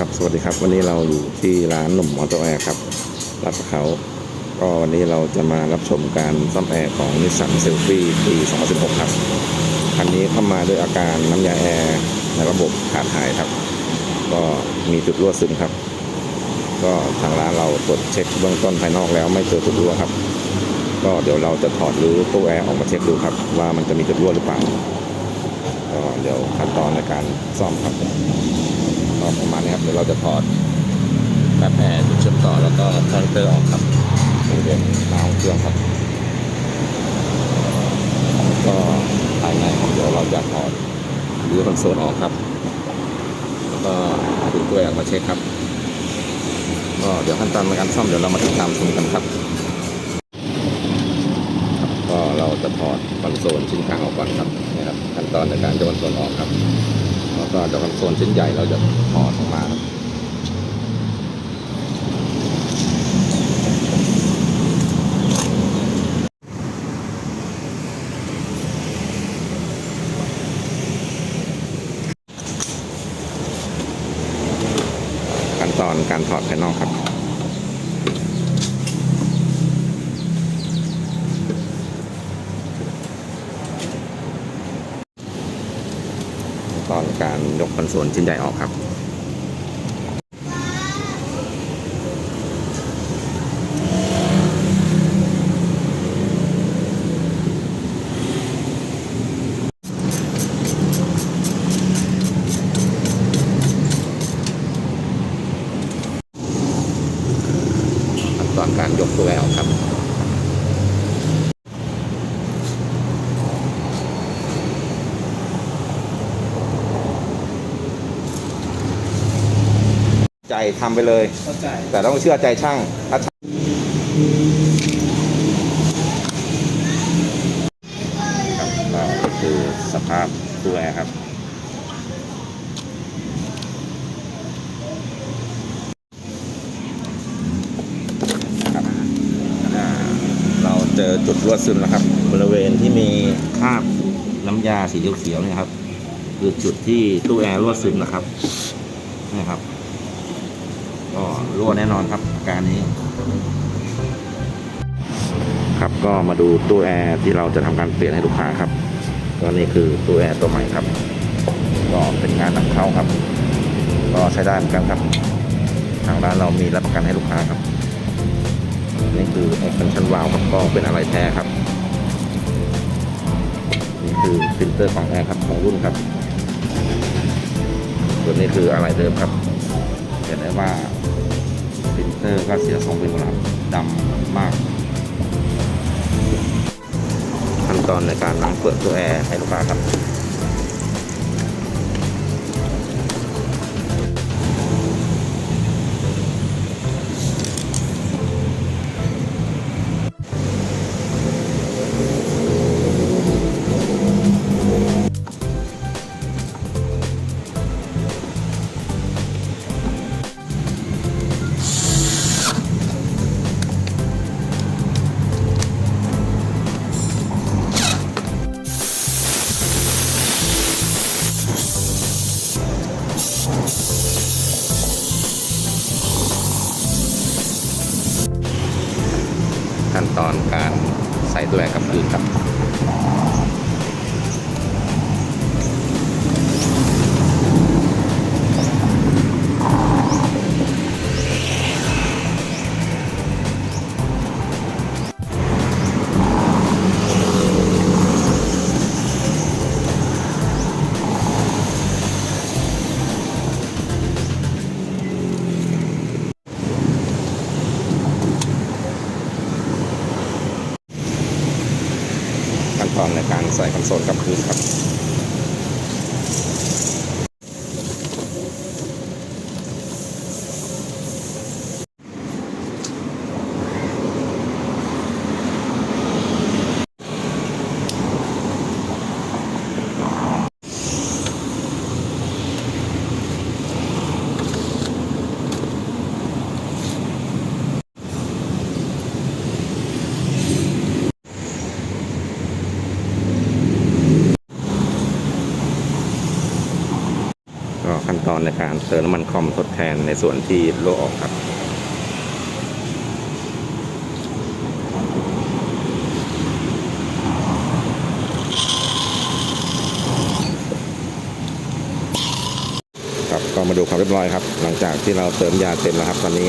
ครับสวัสดีครับ วันนี้เราอยู่ที่ร้านหนุ่มมอเตอร์แอร์ครับลาดพร้าก็วันนี้เราจะมารับชมการซ่อมแอร์ของนิสสันเซลฟี่ปี2016 ครับคันนี้เข้ามาด้วยอาการน้ำยาแอร์ในระบบขาดหายครับ ก็มีจุดรั่วซึมครับ ก็ทางร้านเราตรวจเช็คเบื้องต้นภายนอกแล้วไม่เจอจุดรั่วครับ ก็เดี๋ยวเราจะถอดหรือตู้แอร์ออกมาเช็คดูครับ ว่ามันจะมีจุดรั่วหรือเปล่าก็เดี๋ยวขั้นตอนในการซ่อมครับ ก็ประมาณนี้ครับ เดี๋ยวเราจะถอดแป๊บแอร์จุดเชื่อมต่อแล้วก็คอนเตอร์ออกครับบริเวณหน้าของเครื่องครับ ก็ภายในเดี๋ยวเราจะถอดหรือคอนโซลออกครับ แล้วก็ดูตัวแอร์มาเช็คครับ ก็เดี๋ยวขั้นตอนในการซ่อมเดี๋ยวเรามาติดตามชมกันครับ ก็เราจะถอดคอนโซลชิ้นกลางออกก่อนครับนี่ครับขั้นตอนในการยกคอนโซลออกครับ แล้วก็เดี๋ยวคอนโซลชิ้นใหญ่เราจะถอดออกมาครับขั้นตอนการถอดภายนอกครับ ตอนการยกคอนโซลชิ้นใหญ่ออกครับขั้นตอนการยกตัวแอร์ออกครับ ทำไปเลย เข้าใจ แต่ต้องเชื่อใจช่างถ้าช่างครับก็คือสภาพตัวแอร์ครับ ครับอ่าเราเจอจุดรั่วซึมแล้วครับ บริเวณที่มีคราบน้ำยาสีเขียวๆเนี่ยครับ คือจุดที่ตู้แอร์รั่วซึมนะครับนี่ครับ ก็รั่วแน่นอนครับอาการนี้ ครับก็มาดูตู้แอร์ที่เราจะทำการเปลี่ยนให้ลูกค้าครับก็นี่คือตู้แอร์ตัวใหม่ครับ ก็เป็นงานนำเข้าครับ ก็ใช้ได้เหมือนกันครับ ทางร้านเรามีรับประกันให้ลูกค้าครับ นี่คือ extension valve ครับก็เป็นอะไรแท้ครับนี่คือฟิลเตอร์ของแอร์ครับของรุ่นครับส่วนนี้คืออะไรเดิมครับเห็นได้ว่า ฟิลเตอร์ก็เสียทรงเป็นหลับดำมาก ขั้นตอนในการล้างเปลือกตัวแอร์ให้ลูกค้าครับ ตัวแอร์กับคืนครับ ในการใส่คอนโซลกับคืนครับ ค ในการเติมน้ำมันคอมทดแทนในส่วนที่โลออกครับครับก็มาดูความเรียบร้อยครับ หลังจากที่เราเติมยาเต็มแล้วครับ ตอนนี้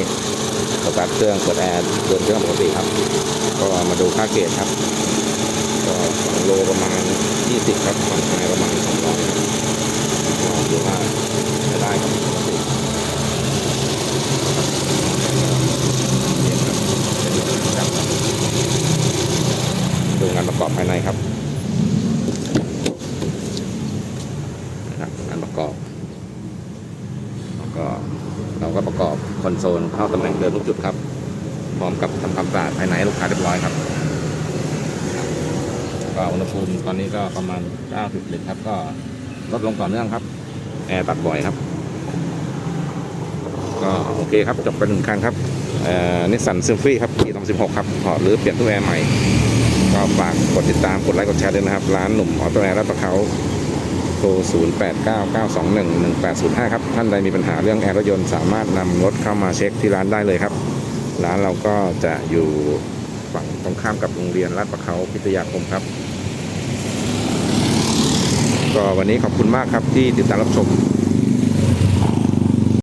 สตาร์ทเครื่องเปิดแอร์เดินเครื่องปกติครับ ก็มาดูค่าเกรดครับ ก็2โลประมาณ 20 ครับฝั่งไทยประมาณ200ครับ ถือว่าใช้ได้ครับปกติดูงานประกอบภายในครับนะครับงานประกอบแล้วก็เราก็ประกอบคอนโซลเข้าตำแหน่งเดิมทุกจุดครับ พร้อมกับทำความสะอาดภายในลูกค้าเรียบร้อยครับก็อุณหภูมิตอนนี้ก็ประมาณ 90ลิตรครับ ก็ลดลงต่อเนื่องครับ แอร์ตัดบ่อยครับ ก็โอเคครับ จบไปหนึ่งคันครับนิสสันซิลฟี่ครับปี2016 ครับถอดหรือเปลี่ยนตู้แอร์ใหม่ ก็ฝากกดติดตาม กดไลค์ กดแชร์ด้วยนะครับ ร้านหนุ่มออโต้แอร์รับประเขาโทร 0899211805 ครับ ท่านใดมีปัญหาเรื่องแอร์รถยนต์สามารถนำรถเข้ามาเช็คที่ร้านได้เลยครับ ร้านเราก็จะอยู่ฝั่งตรงข้ามกับโรงเรียนลาดประเขาพิทยาคมครับ ก็วันนี้ขอบคุณมากครับที่ติดตามรับชม